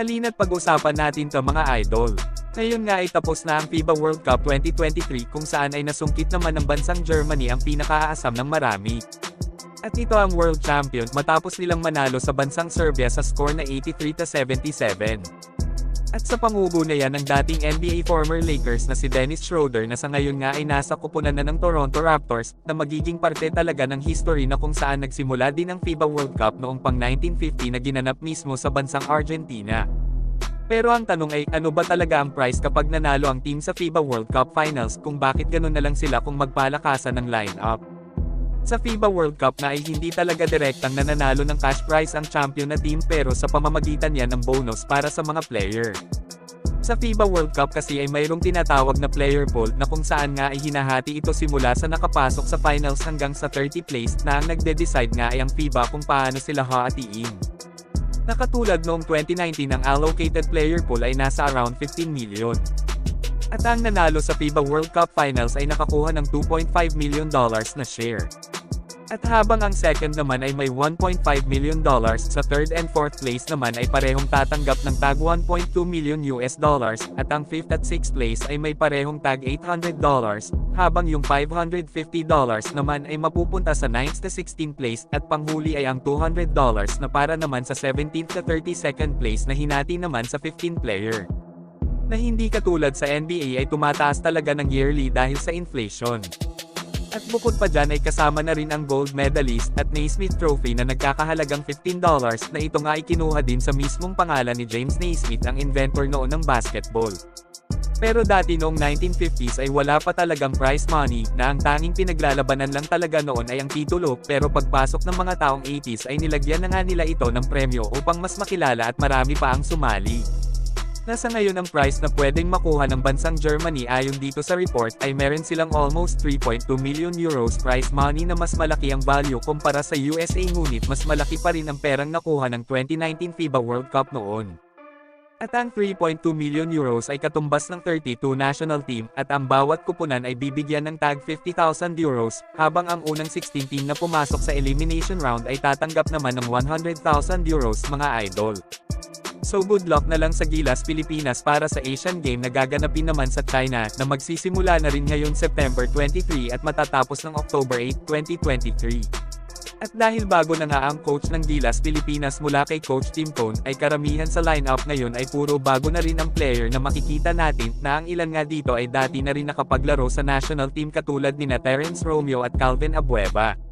Halina't pag-usapan natin to mga idol. Ngayon nga ay tapos na ang FIBA World Cup 2023 kung saan ay nasungkit naman ng bansang Germany ang pinakaaasam ng marami. At ito ang world champion matapos nilang manalo sa bansang Serbia sa score na 83-77. At sa pangubo na yan ng dating NBA former Lakers na si Dennis Schroeder na sa ngayon nga ay nasa kupunan na ng Toronto Raptors, na magiging parte talaga ng history na kung saan nagsimula din ang FIBA World Cup noong pang 1950 na ginanap mismo sa bansang Argentina. Pero ang tanong ay, ano ba talaga ang prize kapag nanalo ang team sa FIBA World Cup Finals kung bakit ganun na lang sila kung magpalakasan ng lineup? Sa FIBA World Cup na ay hindi talaga direktang nananalo ng cash prize ang champion na team pero sa pamamagitan yan ng bonus para sa mga player. Sa FIBA World Cup kasi ay mayroong tinatawag na player pool na kung saan nga ay hinahati ito simula sa nakapasok sa finals hanggang sa 30 place na ang nagde-decide nga ay ang FIBA kung paano sila hahatiin. Nakatulad noong 2019 ang allocated player pool ay nasa around 15 million. At ang nanalo sa FIBA World Cup Finals ay nakakuha ng 2.5 million dollars na share. At habang ang second naman ay may 1.5 million dollars, sa third and fourth place naman ay parehong tatanggap ng tag 1.2 million US dollars, at ang fifth at sixth place ay may parehong tag 800 dollars, habang yung 550 dollars naman ay mapupunta sa 9th to 16th place, at panghuli ay ang 200 dollars na para naman sa 17th to 32nd place na hinati naman sa 15 player na hindi katulad sa NBA ay tumataas talaga ng yearly dahil sa inflation. At bukod pa dyan ay kasama na rin ang gold medalist at Naismith Trophy na nagkakahalagang $15 na ito nga ay kinuha din sa mismong pangalan ni James Naismith ang inventor noon ng basketball. Pero dati noong 1950s ay wala pa talagang prize money, na ang tanging pinaglalabanan lang talaga noon ay ang titulo, pero pagpasok ng mga taong 80s ay nilagyan na nga nila ito ng premyo upang mas makilala at marami pa ang sumali. Nasa ngayon ang price na pwedeng makuha ng bansang Germany ayon dito sa report ay meron silang almost 3.2 million euros prize money na mas malaki ang value kumpara sa USA ngunit mas malaki pa rin ang perang nakuha ng 2019 FIBA World Cup noon. At ang 3.2 million euros ay katumbas ng 32 national team at ang bawat kupunan ay bibigyan ng tag 50,000 euros, habang ang unang 16 team na pumasok sa elimination round ay tatanggap naman ng 100,000 euros mga idol. So good luck na lang sa Gilas Pilipinas para sa Asian Game na gaganapin naman sa China na magsisimula na rin ngayon September 23 at matatapos ng October 8, 2023. At dahil bago na nga ang coach ng Gilas Pilipinas mula kay Coach Tim Cone ay karamihan sa lineup ngayon ay puro bago na rin ang player na makikita natin na ang ilan nga dito ay dati na rin nakapaglaro sa national team katulad ni na Terence Romeo at Calvin Abueva.